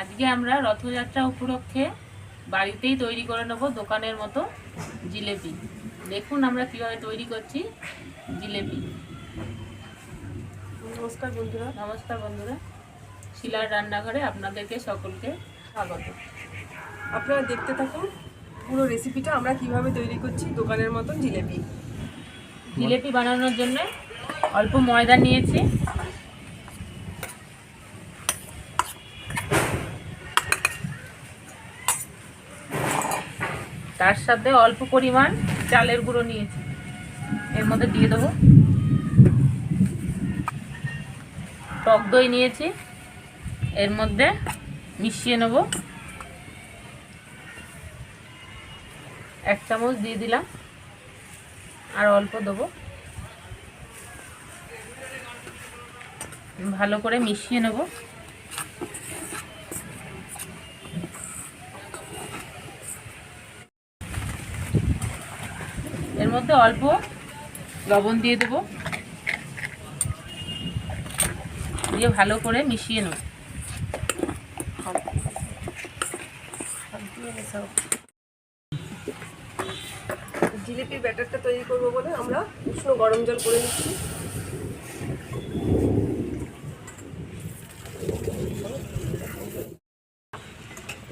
আজকে আমরা রথযাত্রা উপলক্ষে বাড়িতেই তৈরি করে নেব দোকানের মতো জিলেপি। দেখুন আমরা কীভাবে তৈরি করছি জিলেপি। নমস্কার বন্ধুরা। নমস্কার বন্ধুরা। শিলার রান্নাঘরে আপনাদেরকে সকলকে স্বাগত। আপনারা দেখতে থাকুন পুরো রেসিপিটা আমরা কীভাবে তৈরি করছি দোকানের মতন জিলেপি। জিলেপি বানানোর জন্য অল্প ময়দা নিয়েছি। তার সাথে অল্প পরিমাণ চালের গুঁড়ো নিয়েছি। এর মধ্যে দিয়ে দেবো। টক দই নিয়েছি। এর মধ্যে মিশিয়ে নেব। এক চামচ দিয়ে দিলাম। আর অল্প দেবো। ভালো করে মিশিয়ে নেব। মধ্যে অল্প লবণ দিয়ে দেবো। দিয়ে ভালো করে মিশিয়ে নেব। জিলিপির ব্যাটারটা তৈরি করব বলে আমরা উষ্ণ গরম জল করে নিচ্ছি।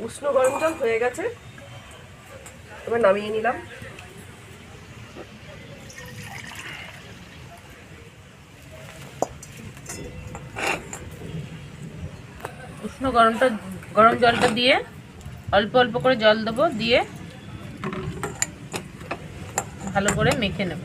উষ্ণ গরম জল হয়ে গেছে। এবার নামিয়ে নিলাম। উষ্ণ গরমটা, গরম জলটা দিয়ে অল্প অল্প করে জল দেবো, দিয়ে ভালো করে মেখে নেব।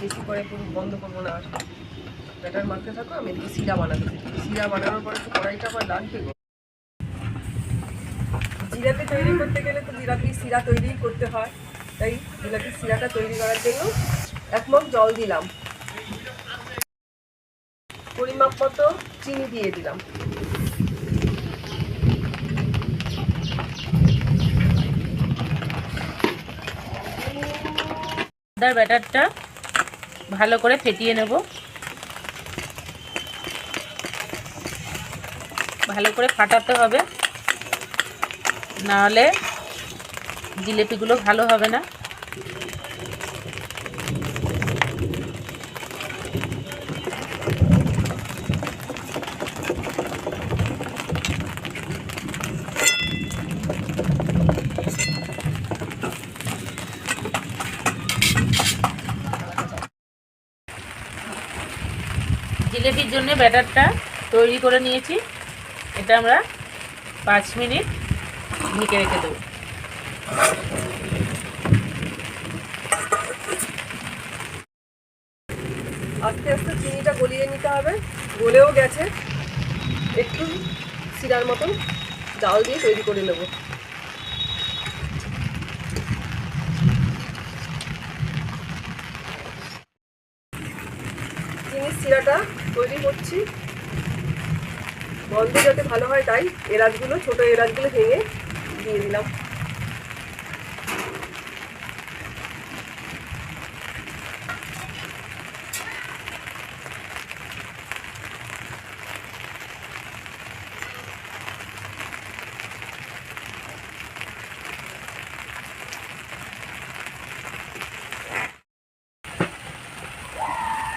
বেশি করে পুরো বন্ধ করব না। থাকো, আমি এদিকে সিরা বানাতে সিরা বানানোর পরে তো কড়াইটা আবার লাগবে জিলাপি তৈরি করতে গেলে তো জিলাপি সিরা তৈরি করতে হয়। তাই জিলাপির সিরাটা তৈরি করার জন্য এক মগ জল দিলাম। পরিমাপ মতো চিনি দিয়ে দিলাম। আদার ব্যাটারটা ভালো করে ফেটিয়ে নেব। ভালো করে ফাটাতে হবে। নাহলে জিলেপিগুলো ভালো হবে না। জিলেপির জন্য ব্যাটারটা তৈরি করে নিয়েছি। এটা আমরা পাঁচ মিনিট ঢেকে রেখে দেবো। আস্তে আস্তে চিনিটা গলিয়ে নিতে হবে। গলেও গেছে। একটু সিরার মতন জাল দিয়ে তৈরি করে নেব। চিনির সিরাটা তৈরি করছি। গন্ধ যাতে ভালো হয় তাই এলাচগুলো, ছোট এলাচগুলো ভেঙে দিয়ে দিলাম।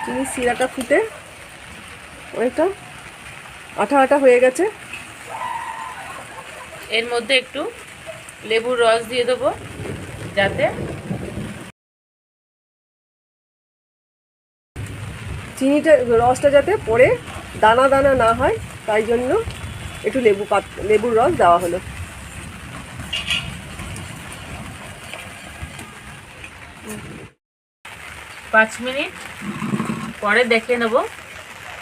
চিনির সিরাটা ফুটে অনেকটা আঠা আঠা হয়ে গেছে। এর মধ্যে একটু লেবুর রস দিয়ে দেবো যাতে চিনিটা রসটা যাতে পরে দানা দানা না হয় তাই জন্য একটু লেবু পাত লেবুর রস দেওয়া হলো। পাঁচ মিনিট পরে দেখে নেব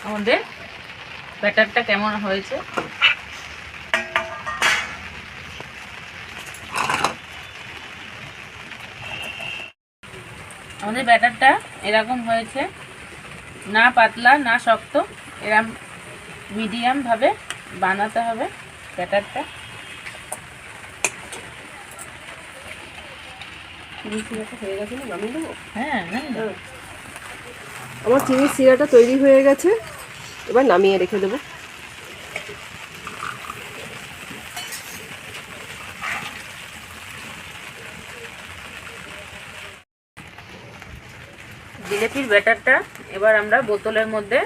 আমাদের ব্যাটারটা কেমন হয়েছে? আমাদের ব্যাটারটা এরকম হয়েছে না পাতলা না শক্ত এরম মিডিয়ামভাবে বানাতে হবে ব্যাটারটা। হ্যাঁ, হ্যাঁ। আমার চিনির সিরাটা তৈরি হয়ে গেছে। এবার নামিয়ে রেখে দেবো। জিলেপির ব্যাটারটা এবার আমরা বোতলের মধ্যে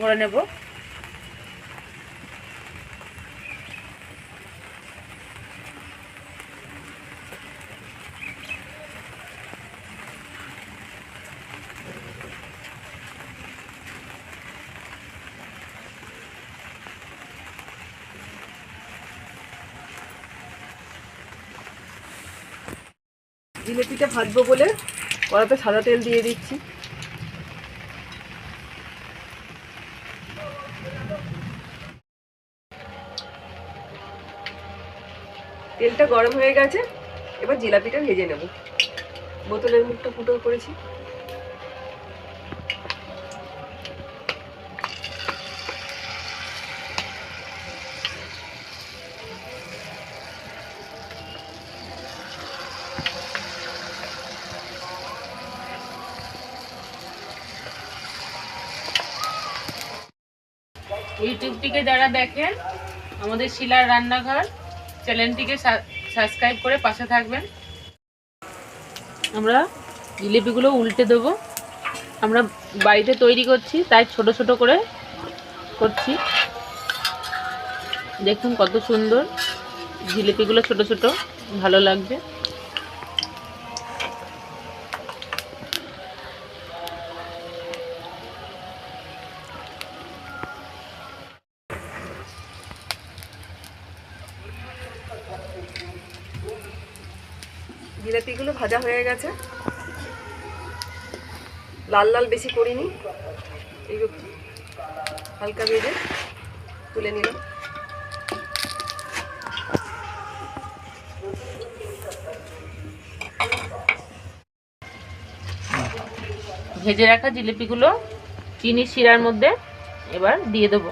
ভরে নেব। জিলেপিটা ভাজবো বলে কড়াতে সাদা তেল দিয়ে দিচ্ছি। তেলটা গরম হয়ে গেছে, এবার জিলাপিটা ভেজে নেব। বোতলের মুখটা ফুটো করেছি। ইউটিউবটিকে যারা দেখেন, আমাদের শিলার রান্নাঘর, চ্যানেলটিকে সাবস্ক্রাইব করে পাশে থাকবেন। আমরা জিলিপিগুলো উল্টে দেবো। আমরা বাড়িতে তৈরি করছি, তাই ছোট ছোট করে করছি। দেখুন কত সুন্দর জিলিপিগুলো ছোট ছোট, ভালো লাগবে ভাজা হয়ে গেছে। লাল লাল বেশি করিনি। এই হালকা ভেজে তুলে নিলাম। ভেজে রাখা জিলিপিগুলো চিনি শিরার মধ্যে এবার দিয়ে দেবো।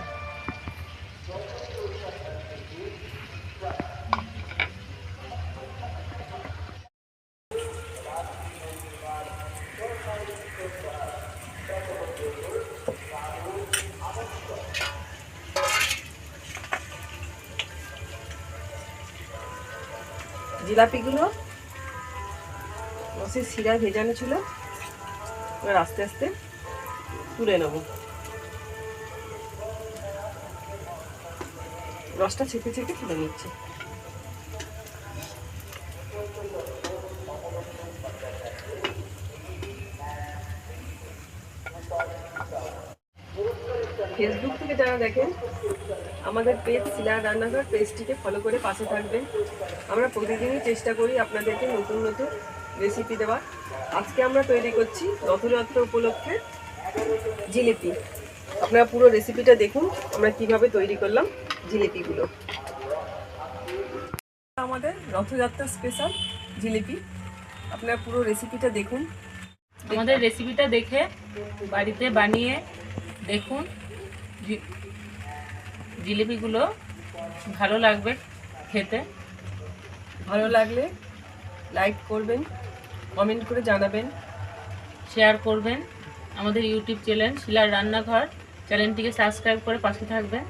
জিলাপিগুলো। রসের শিরা ভেজানো ছিল। এবার আস্তে আস্তে তুলে নেব। রসটা ছেঁকে ছেঁকে তুলে নিচ্ছে ফেসবুক থেকে যারা দেখেন আমাদের পেজ শিলার রান্নাঘর পেজটিকে ফলো করে পাশে থাকবেন। আমরা প্রতিদিনই চেষ্টা করি আপনাদেরকে নতুন নতুন রেসিপি দেওয়ার। আজকে আমরা তৈরি করছি রথযাত্রা উপলক্ষে জিলিপি। আপনারা পুরো রেসিপিটা দেখুন, আমরা কীভাবে তৈরি করলাম জিলিপিগুলো। আমাদের রথযাত্রা স্পেশাল জিলিপি। আপনারা পুরো রেসিপিটা দেখুন। আমাদের রেসিপিটা দেখে বাড়িতে বানিয়ে দেখুন জিলিপিগুলো ভালো লাগবে খেতে। ভালো লাগলে লাইক করবেন কমেন্ট করে জানাবেন। শেয়ার করবেন আমাদের ইউটিউব চ্যানেল শিলার রান্নাঘর। চ্যানেলটিকে সাবস্ক্রাইব করে পাশে থাকবেন।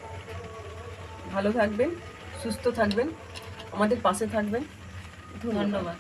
ভালো থাকবেন সুস্থ থাকবেন আমাদের পাশে থাকবেন। ধন্যবাদ।